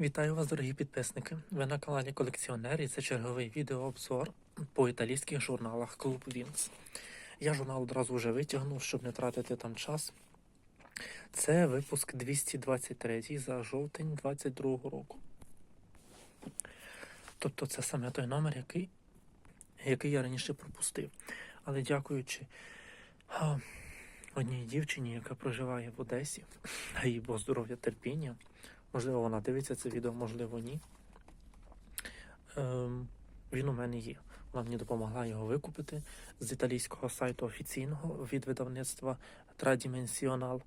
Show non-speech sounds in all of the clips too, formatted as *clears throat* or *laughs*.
Вітаю вас, дорогі підписники. Ви на каналі Колекціонер і це черговий відеообзор по італійських журналах Клуб Вінкс. Я журнал одразу вже витягнув, щоб не тратити там час. Це випуск 223 за жовтень 22 року. Тобто це саме той номер, який, який я раніше пропустив. Але дякуючи а, одній дівчині, яка проживає в Одесі, а *laughs* їй Бог здоров'я терпіння. Можливо, вона дивиться це відео, можливо, ні. Ем, він у мене є. Вона мені допомогла його викупити з італійського сайту офіційного від видавництва Tradimensional,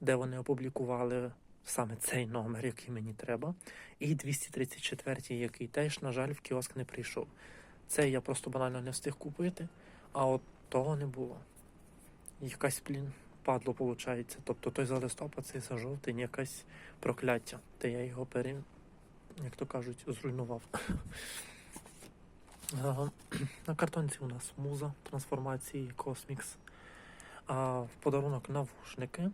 де вони опублікували саме цей номер, який мені треба. І 234, який теж, на жаль, в кіоск не прийшов. Цей я просто банально не встиг купити, а от того не було. Якась, блін, падло виходить. Тобто той за листопад, цей за жовтень, якась прокляття. Та я його пере, як то кажуть, зруйнував. *laughs* На картонці у нас муза трансформації Cosmix. А в подарунок навушники.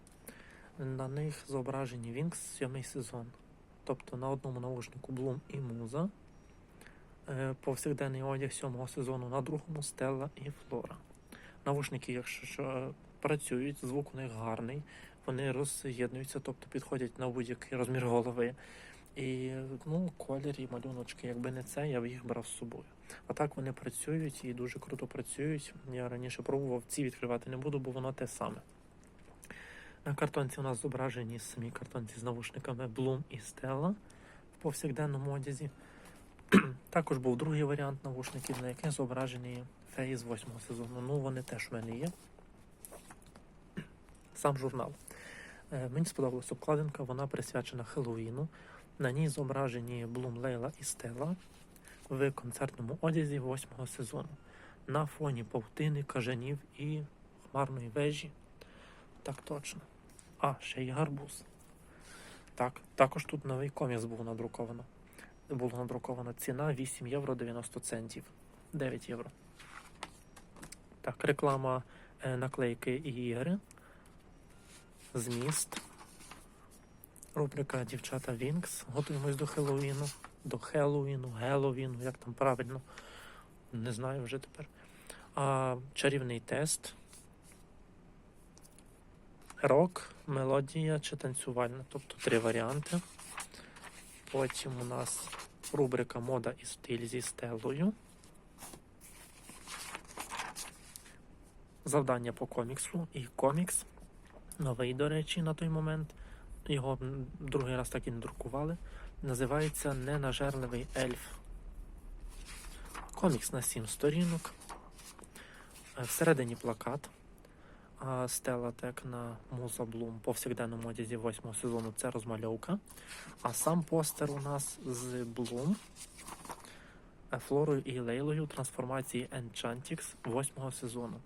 На них зображені Wings сьомий сезон. Тобто на одному навушнику Bloom і Муза. Е, Повсякденний одяг сьомого сезону, на другому Стелла і Флора. Навушники, якщо що, працюють, звук у них гарний, вони роз'єднуються, тобто підходять на будь-який розмір голови. І ну, колір і малюночки, якби не це, я б їх брав з собою. А так вони працюють і дуже круто працюють. Я раніше пробував, ці відкривати не буду, бо воно те саме. На картонці у нас зображені самі картонці з навушниками Bloom і Stella в повсякденному одязі. *clears throat* Також був другий варіант навушників, на яких зображені феї з восьмого сезону. Ну, вони теж в мене є. Сам журнал. Е, Мені сподобалась обкладинка, вона присвячена Хеллоуіну. На ній зображені Блум Лейла і Стелла в концертному одязі восьмого сезону. На фоні павутини, кажанів і хмарної вежі. Так точно. А, ще й гарбуз. Так, також тут новий комікс був надруковано. Була надрукована ціна 8 євро 90 центів. 9 євро. Так, реклама е, наклейки і ігри. Зміст. Рубрика Дівчата Вінкс. Готуємось до Хеллоуіну. До Хеллоуіну, Геловіну, як там правильно. Не знаю вже тепер. А, чарівний тест. Рок, мелодія чи танцювальна. Тобто три варіанти. Потім у нас рубрика Мода і стиль зі стелою. Завдання по коміксу і комікс. Новий, до речі, на той момент. Його другий раз так і не друкували. Називається Ненажерливий ельф. Комікс на 7 сторінок. Е, Всередині плакат. А Стела Тек на Муза Блум по повсякденному одязі 8 сезону це розмальовка. А сам постер у нас з Блум, е, Флорою і Лейлою трансформації Enchantix 8 сезону.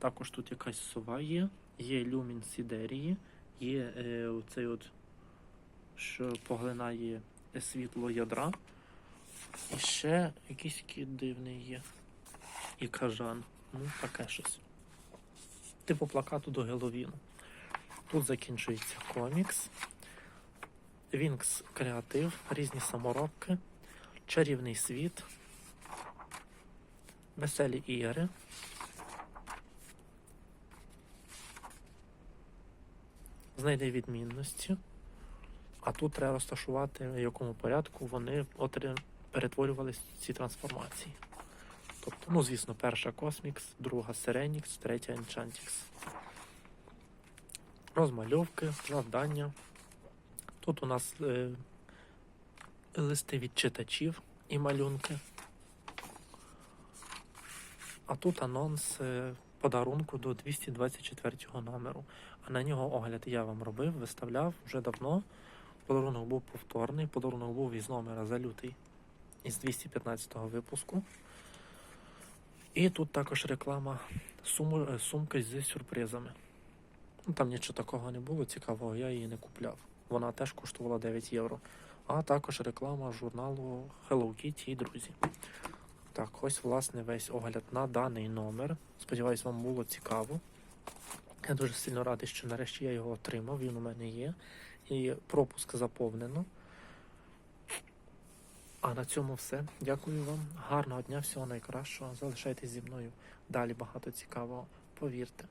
Також тут якась сова є, є Люмін Сідерії, є е, оцей от, що поглинає світло ядра. І ще якийсь кіт дивний є. І кажан. Ну, таке щось. Типу плакату до Геловіну. Тут закінчується комікс. Вінкс креатив, різні саморобки, чарівний світ, веселі ігри. Знайде відмінності. А тут треба розташувати, в якому порядку вони перетворювалися ці трансформації. Тобто, ну, звісно, перша Космікс, друга Серенікс, третя Енчантікс. Розмальовки, завдання. Тут у нас е, листи від читачів і малюнки. А тут анонс е, подарунку до 224 номеру. А на нього огляд я вам робив, виставляв вже давно. Подарунок був повторний, подарунок був із номера за лютий із 215-го випуску. І тут також реклама суму, е, сумки з сюрпризами. Ну, там нічого такого не було цікавого, я її не купляв. Вона теж коштувала 9 євро. А також реклама журналу Hello Kitty і друзі. Так, ось власне весь огляд на даний номер. Сподіваюсь, вам було цікаво. Я дуже сильно радий, що нарешті я його отримав, він у мене є. І пропуск заповнено. А на цьому все. Дякую вам. Гарного дня, всього найкращого. Залишайтесь зі мною. Далі багато цікавого. Повірте.